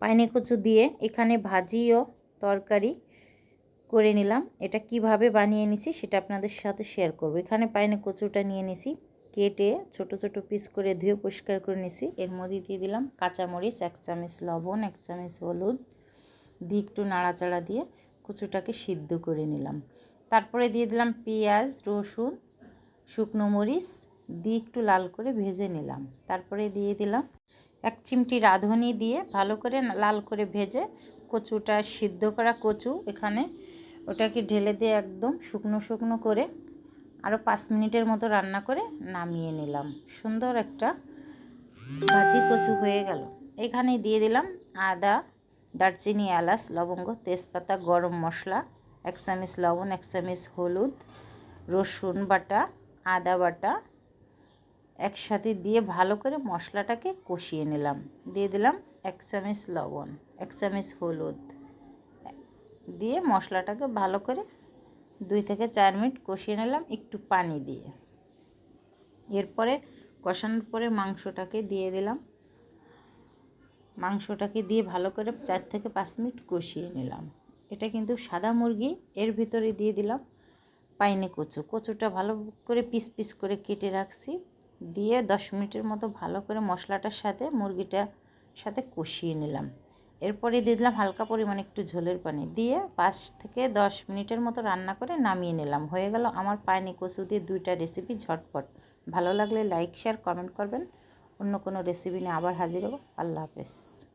পাইনে কচু দিয়ে এখানে ভাজি ও তরকারি করে নিলাম। এটা কীভাবে বানিয়ে নিছি সেটা আপনাদের সাথে শেয়ার করব। এখানে পাইনে কচুটা নিয়ে নিছি, কেটে ছোট ছোট পিস করে ধুয়ে পরিষ্কার করে নিছি। এর মধ্যে দিয়ে দিলাম কাঁচামরিচ, এক চামচ লবণ, এক চামচ হলুদ, দিয়ে একটু নাড়াচাড়া দিয়ে কচুটাকে সিদ্ধ করে নিলাম। তারপরে দিয়ে দিলাম পেঁয়াজ, রসুন, শুকনো মরিচ, দিয়ে একটু লাল করে ভেজে নিলাম। তারপরে দিয়ে দিলাম এক চিমটি রাঁধুনি দিয়ে ভালো করে লাল করে ভেজে কচুটা সিদ্ধ করা কচু এখানে। ওটাকে ঢেলে দিয়ে একদম শুকনো শুকনো করে আরও পাঁচ মিনিটের মতো রান্না করে নামিয়ে নিলাম। সুন্দর একটা ভাজি কচু হয়ে গেল। এখানে দিয়ে দিলাম আদা, দারচিনি, এলাচ, লবঙ্গ, তেজপাতা, গরম মশলা, এক চামচ লবণ, এক চামচ হলুদ, রসুন বাটা, আদা বাটা একসাথে দিয়ে ভালো করে মশলাটাকে কষিয়ে নিলাম। দিয়ে দিলাম এক চামচ লবণ, এক চামচ হলুদ। দিয়ে মশলাটাকে ভালো করে দুই থেকে চার মিনিট কষিয়ে নিলাম একটু পানি দিয়ে। এরপরে কষানোর পরে মাংসটাকে দিয়ে দিলাম। মাংসটাকে দিয়ে ভালো করে চার থেকে পাঁচ মিনিট কষিয়ে নিলাম। এটা কিন্তু সাদা মুরগি, এর ভিতরে দিয়ে দিলাম পাইনে কচু। কচুটা ভালো করে পিস পিস করে কেটে রাখছি। দিয়ে দশ মিনিটের মতো ভালো করে মশলাটার সাথে, মুরগিটার সাথে কষিয়ে নিলাম। এরপরে দিয়ে দিলাম হালকা পরিমাণে একটু ঝোলের পানি দিয়ে পাঁচ থেকে দশ মিনিটের মতো রান্না করে নামিয়ে নিলাম। হয়ে গেল আমার পায়নি কচু দিয়ে দুইটা রেসিপি ঝটপট। ভালো লাগলে লাইক শেয়ার কমেন্ট করবেন। অন্য কোনো রেসিপি নিয়ে আবার হাজির হব। আল্লাহ হাফেজ।